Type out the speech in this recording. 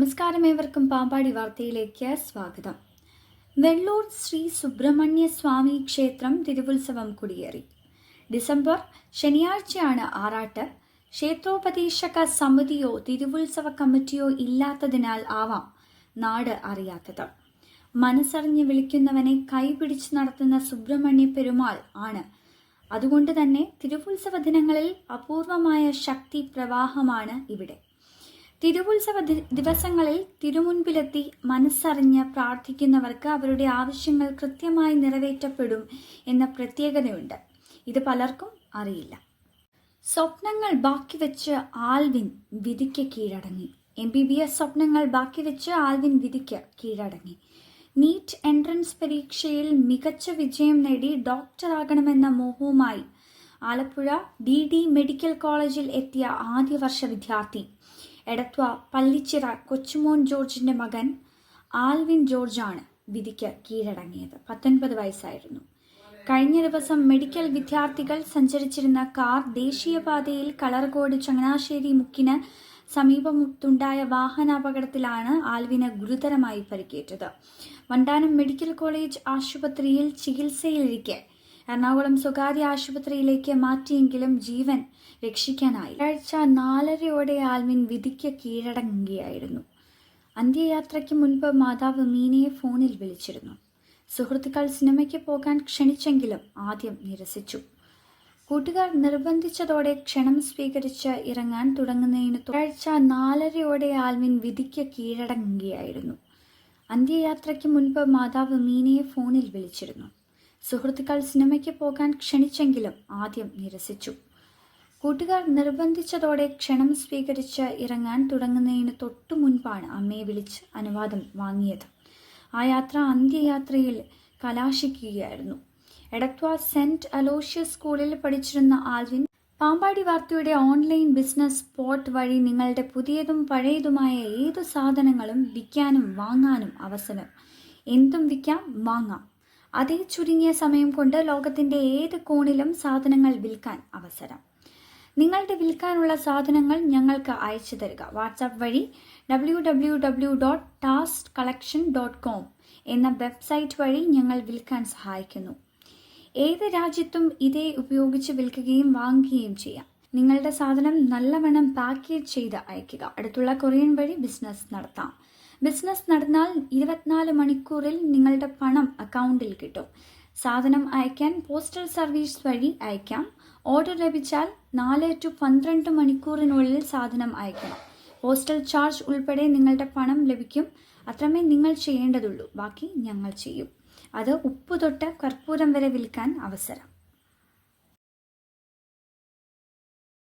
നമസ്കാരം ഏവർക്കും പാമ്പാടി വാർത്തയിലേക്ക് സ്വാഗതം. വെള്ളൂർ ശ്രീ സുബ്രഹ്മണ്യ സ്വാമി ക്ഷേത്രം തിരുവുത്സവം കുടിയേറി. ഡിസംബർ ശനിയാഴ്ചയാണ് ആറാട്ട്. ക്ഷേത്രോപദേശക സമിതിയോ തിരുവുത്സവ കമ്മിറ്റിയോ ഇല്ലാത്തതിനാൽ ആവാം നാട് അറിയാത്തത്. മനസ്സറിഞ്ഞ് വിളിക്കുന്നവനെ കൈപിടിച്ച് നടത്തുന്ന സുബ്രഹ്മണ്യ പെരുമാൾ ആണ്. അതുകൊണ്ട് തന്നെ തിരുവുത്സവ ദിനങ്ങളിൽ അപൂർവമായ ശക്തി പ്രവാഹമാണ് ഇവിടെ. തിരുവുത്സവ ദിവസങ്ങളിൽ തിരുമുൻപിലെത്തി മനസ്സറിഞ്ഞ് പ്രാർത്ഥിക്കുന്നവർക്ക് അവരുടെ ആവശ്യങ്ങൾ കൃത്യമായി നിറവേറ്റപ്പെടും എന്ന പ്രത്യേകതയുണ്ട്. ഇത് പലർക്കും അറിയില്ല. സ്വപ്നങ്ങൾ ബാക്കി വെച്ച് ആൽവിൻ വിധിക്ക് കീഴടങ്ങി. എം ബി ബി എസ് സ്വപ്നങ്ങൾ ബാക്കി വെച്ച് ആൽവിൻ വിധിക്ക് കീഴടങ്ങി. നീറ്റ് എൻട്രൻസ് പരീക്ഷയിൽ മികച്ച വിജയം നേടി ഡോക്ടറാകണമെന്ന മോഹവുമായി ആലപ്പുഴ ഡി ഡി മെഡിക്കൽ കോളേജിൽ എത്തിയ ആദ്യ വർഷ വിദ്യാർത്ഥി എടത്വ പള്ളിച്ചിറ കൊച്ചുമോൻ ജോർജിന്റെ മകൻ ആൽവിൻ ജോർജാണ് വിധിക്ക് കീഴടങ്ങിയത്. പത്തൊൻപത് വയസ്സായിരുന്നു. കഴിഞ്ഞ ദിവസം മെഡിക്കൽ വിദ്യാർത്ഥികൾ സഞ്ചരിച്ചിരുന്ന കാർ ദേശീയപാതയിൽ കളർകോട് ചങ്ങനാശ്ശേരി മുക്കിന് സമീപത്തുണ്ടായ വാഹനാപകടത്തിലാണ് ആൽവിന് ഗുരുതരമായി പരിക്കേറ്റത്. വണ്ടാനം മെഡിക്കൽ കോളേജ് ആശുപത്രിയിൽ ചികിത്സയിലിരിക്കെ എറണാകുളം സ്വകാര്യ ആശുപത്രിയിലേക്ക് മാറ്റിയെങ്കിലും ജീവൻ രക്ഷിക്കാനായി ആഴ്ച നാലരയോടെ ആൽവിൻ വിധിക്ക് കീഴടങ്ങുകയായിരുന്നു. അന്ത്യയാത്രയ്ക്ക് മുൻപ് മാതാവ് മീനയെ ഫോണിൽ വിളിച്ചിരുന്നു. സുഹൃത്തുക്കൾ സിനിമയ്ക്ക് പോകാൻ ക്ഷണിച്ചെങ്കിലും ആദ്യം നിരസിച്ചു. കൂട്ടുകാർ നിർബന്ധിച്ചതോടെ ക്ഷണം സ്വീകരിച്ച് ഇറങ്ങാൻ തുടങ്ങുന്നതിന് തൊഴാഴ്ച നാലരയോടെ ആൽവിൻ വിധിക്ക് കീഴടങ്ങുകയായിരുന്നു. അന്ത്യയാത്രയ്ക്ക് മുൻപ് മാതാവ് മീനയെ ഫോണിൽ വിളിച്ചിരുന്നു. സുഹൃത്തുക്കൾ സിനിമയ്ക്ക് പോകാൻ ക്ഷണിച്ചെങ്കിലും ആദ്യം നിരസിച്ചു. കൂട്ടുകാർ നിർബന്ധിച്ചതോടെ ക്ഷണം സ്വീകരിച്ച് ഇറങ്ങാൻ തുടങ്ങുന്നതിന് തൊട്ടു മുൻപാണ് അമ്മയെ വിളിച്ച് അനുവാദം വാങ്ങിയത്. ആ യാത്ര അന്ത്യയാത്രയിൽ കലാശിക്കുകയായിരുന്നു. എടത്വ സെന്റ് അലോഷ്യസ് സ്കൂളിൽ പഠിച്ചിരുന്ന ആൽവിൻ പാമ്പാടി വാർത്തയുടെ ഓൺലൈൻ ബിസിനസ് സ്പോട്ട് വഴി നിങ്ങളുടെ പുതിയതും പഴയതുമായ ഏതു സാധനങ്ങളും വിൽക്കാനും വാങ്ങാനും അവസരം. എന്തും വിൽക്കാം വാങ്ങാം. അതേ ചുരുങ്ങിയ സമയം കൊണ്ട് ലോകത്തിന്റെ ഏത് കോണിലും സാധനങ്ങൾ വിൽക്കാൻ അവസരം. നിങ്ങളുടെ വിൽക്കാനുള്ള സാധനങ്ങൾ ഞങ്ങൾക്ക് അയച്ചു തരിക. വാട്സാപ്പ് വഴി W dot collection dot com എന്ന വെബ്സൈറ്റ് വഴി ഞങ്ങൾ വിൽക്കാൻ സഹായിക്കുന്നു. ഏത് രാജ്യത്തും ഇതേ ഉപയോഗിച്ച് വിൽക്കുകയും വാങ്ങുകയും ചെയ്യാം. നിങ്ങളുടെ സാധനം നല്ലവണ്ണം പാക്കേജ് ചെയ്ത് അയക്കുക അടുത്തുള്ള കൊറിയൻ വഴി ബിസിനസ് നടത്താം. ബിസിനസ് നടന്നാൽ ഇരുപത്തിനാല് മണിക്കൂറിൽ നിങ്ങളുടെ പണം അക്കൗണ്ടിൽ കിട്ടും. സാധനം അയക്കാൻ പോസ്റ്റൽ സർവീസ് വഴി അയക്കാം ഓർഡർ ലഭിച്ചാൽ നാല് ടു പന്ത്രണ്ട് മണിക്കൂറിനുള്ളിൽ സാധനം അയക്കണം പോസ്റ്റൽ ചാർജ് ഉൾപ്പെടെ നിങ്ങളുടെ പണം ലഭിക്കും. അത്രമേ നിങ്ങൾ ചെയ്യേണ്ടതുള്ളൂ. ബാക്കി ഞങ്ങൾ ചെയ്യും. അത് ഉപ്പ് തൊട്ട് കർപ്പൂരം വരെ വിൽക്കാൻ അവസരം.